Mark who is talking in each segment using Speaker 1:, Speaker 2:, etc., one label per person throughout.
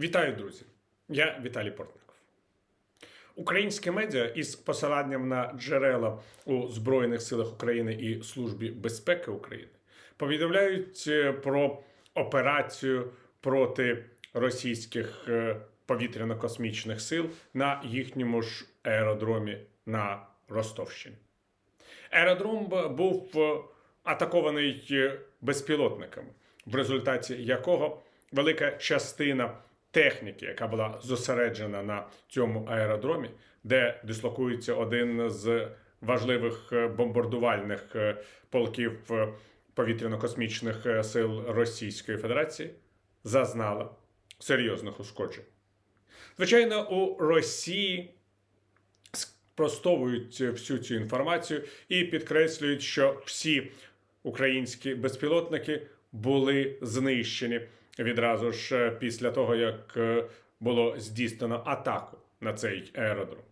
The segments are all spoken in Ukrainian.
Speaker 1: Вітаю, друзі! Я Віталій Портников. Українські медіа із посиланням на джерела у Збройних силах України і Службі безпеки України повідомляють е, про операцію проти російських е, повітряно-космічних сил на їхньому ж аеродромі на Ростовщині. Аеродром був е, атакований безпілотниками, в результаті якого велика частина техніки, яка була зосереджена на цьому аеродромі, де дислокується один з важливих е, бомбардувальних е, полків е, повітряно-космічних сил Російської Федерації, зазнала серйозних ушкоджень. Звичайно, у Росії спростовують всю цю інформацію і підкреслюють, що всі українські безпілотники були знищені відразу ж е, після того, як е, було здійснено атаку на цей аеродром.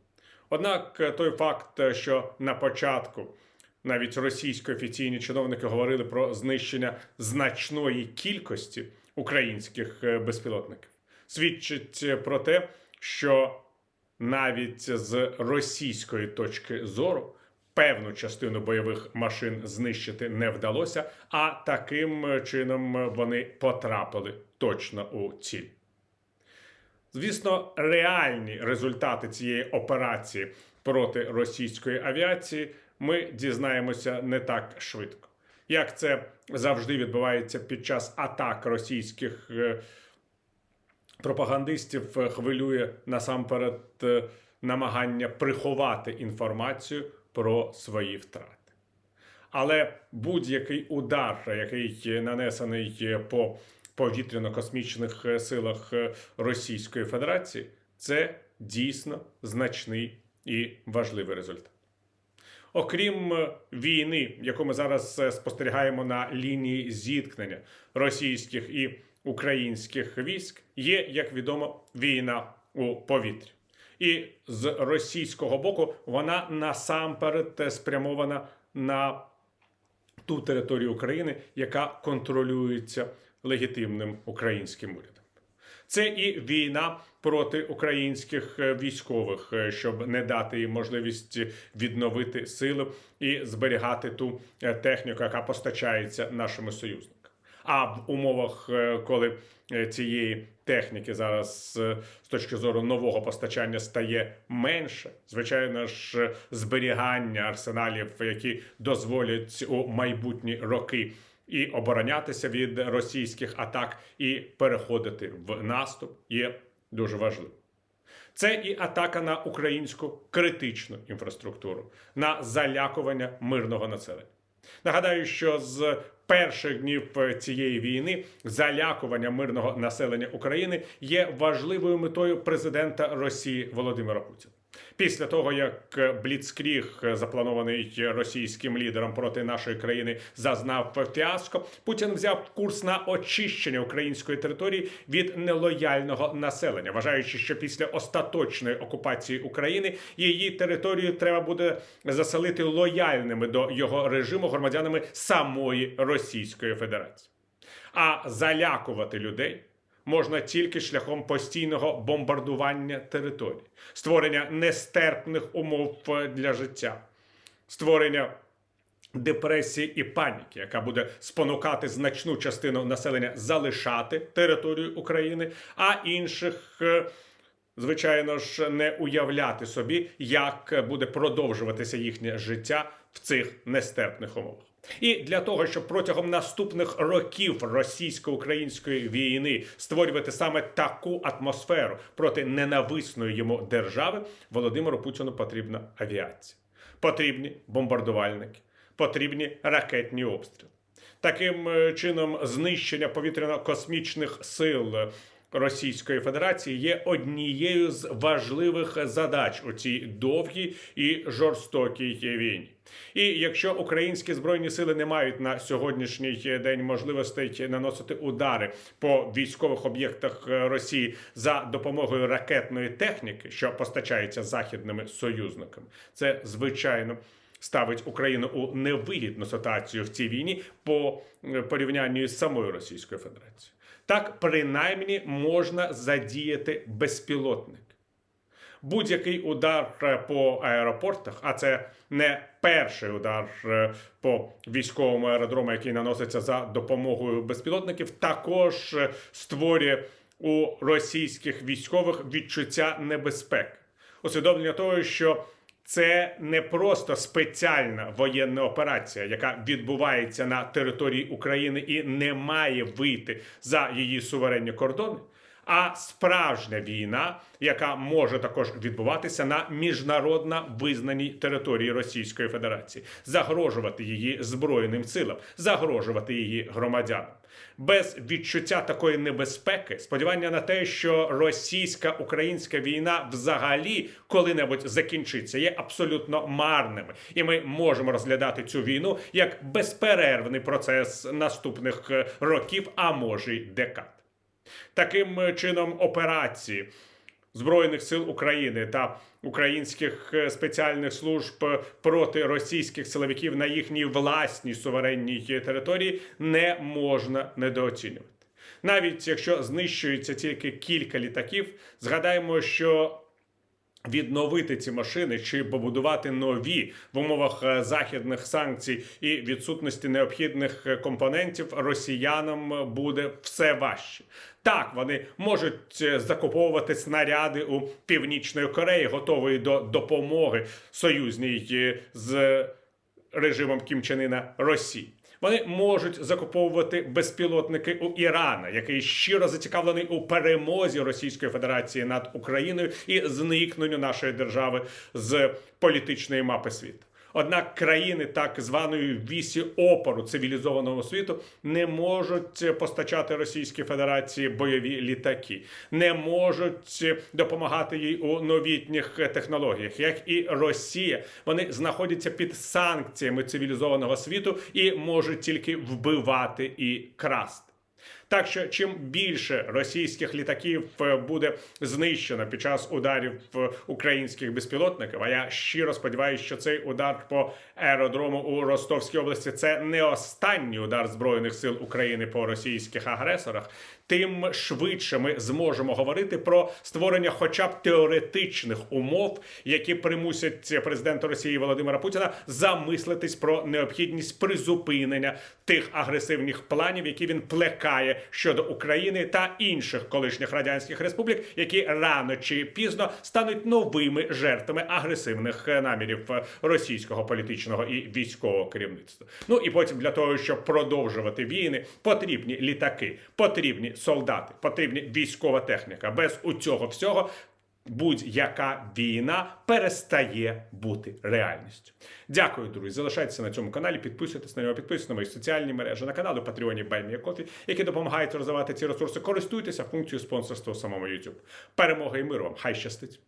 Speaker 1: Однак е, той факт, що на початку навіть російські офіційні чиновники говорили про знищення значної кількості українських безпілотників, свідчить про те, що навіть з російської точки зору певну частину бойових машин знищити не вдалося, а таким чином вони потрапили точно у ціль. Звісно, реальні результати цієї операції проти російської авіації ми дізнаємося не так швидко. Як це завжди відбувається під час атак російських е, пропагандистів е, хвилює насамперед е, намагання приховати інформацію про свої втрати. Але будь-який удар, який нанесений по повітряно-космічних силах Російської Федерації, це дійсно значний і важливий результат. Окрім війни, яку ми зараз е, спостерігаємо на лінії зіткнення російських і українських військ, є, як відомо, війна у повітрі. І з російського боку вона насамперед спрямована на ту територію України, яка контролюється легітимним українським урядом. Це і війна проти українських е, військових, е, щоб не дати їм можливість відновити сили і зберігати ту е, техніку, яка постачається нашими союзниками. А в умовах, е, коли е, цієї техніки зараз е, з точки зору нового постачання стає менше, звичайно ж, зберігання арсеналів, які дозволять у майбутні роки і оборонятися від російських атак, і переходити в наступ, є дуже важливим. Це і атака на українську критичну інфраструктуру, на залякування мирного населення. Нагадаю, що з перших днів цієї війни залякування мирного населення України є важливою метою президента Росії Володимира Путіна. Після того, як Бліцкріг, запланований російським лідером проти нашої країни, зазнав фіаско, Путін взяв курс на очищення української території від нелояльного населення, вважаючи, що після остаточної окупації України її територію треба буде заселити лояльними до його режиму громадянами самої Російської Федерації. А залякувати людей можна тільки шляхом постійного бомбардування територій, створення нестерпних умов е, для життя, створення депресії і паніки, яка буде спонукати значну частину населення залишати територію України, а інших. е, Звичайно ж, не уявляти собі, як буде продовжуватися їхнє життя в цих нестерпних умовах. І для того, щоб протягом наступних років російсько-української війни створювати саме таку атмосферу проти ненависної йому держави, Володимиру Путіну потрібна авіація, потрібні бомбардувальники, потрібні ракетні обстріли. Таким е, чином, знищення повітряно-космічних сил Російської Федерації є однією з важливих задач у цій довгій і жорстокій війні. І якщо українські збройні сили не мають на сьогоднішній день можливостей наносити удари по військових об'єктах Росії за допомогою ракетної техніки, що постачається західними союзниками, це звичайно ставить Україну у невигідну ситуацію в цій війні по е, порівнянню з самою Російською Федерацією. Так, принаймні можна задіяти безпілотник. Будь-який удар е, по аеропортах, а це не перший удар е, по військовому аеродрому, який наноситься за допомогою безпілотників, також е, створює у російських військових відчуття небезпеки, усвідомлення того, що це не просто спеціальна воєнна операція, яка відбувається на території України і не має вийти за її суверенні кордони, а справжня війна, яка може також відбуватися на міжнародно визнаній території Російської Федерації, загрожувати її збройним силам, загрожувати її громадянам. Без відчуття такої небезпеки, сподівання на те, що російська-українська війна взагалі коли-небудь закінчиться, є абсолютно марними, і ми можемо розглядати цю війну як безперервний процес наступних е, років, а може й декад. Таким чином, операції Збройних сил України та українських е, спеціальних служб е, проти російських силовиків на їхній власній суверенній території не можна недооцінювати. Навіть якщо знищується тільки кілька літаків, згадаємо, що відновити ці машини чи побудувати нові в умовах е, західних санкцій і відсутності необхідних е, компонентів росіянам буде все важче. Так, вони можуть е, закуповувати снаряди у північної Кореї, готової до допомоги союзній з режимом Кім Чен Іна Росії. Вони можуть закуповувати безпілотники у Ірана, який щиро зацікавлений у перемозі Російської Федерації над Україною і зникненню нашої держави з політичної мапи світу. Однак країни так званої вісі опору цивілізованого світу не можуть постачати Російській Федерації бойові літаки, не можуть допомагати їй у новітніх технологіях, як і Росія. Вони знаходяться під санкціями цивілізованого світу і можуть тільки вбивати і красти. Так що чим більше російських літаків е, буде знищено під час ударів е, українських безпілотників, а я щиро сподіваюся, що цей удар по аеродрому у Ростовській області це не останній удар збройних сил України по російських агресорах. Тим швидше ми зможемо говорити про створення, хоча б теоретичних умов, які примусять президента Росії Володимира Путіна замислитись про необхідність призупинення тих агресивних планів, які він плекає щодо України та інших колишніх радянських республік, які рано чи пізно стануть новими жертвами агресивних намірів російського політичного і військового керівництва. Ну і потім для того, щоб продовжувати війни, потрібні літаки, потрібні солдати, потрібні військова техніка. Без у цього всього будь-яка війна перестає бути реальністю. Дякую, друзі. Залишайтеся на цьому каналі, підписуйтесь на нього, підписуйтесь на мої соціальні мережі, на канали Патреоні Баймія Кофі, які допомагають розвивати ці ресурси. Користуйтеся функцією спонсорства у самому YouTube. Перемоги і миру вам! Хай щастить!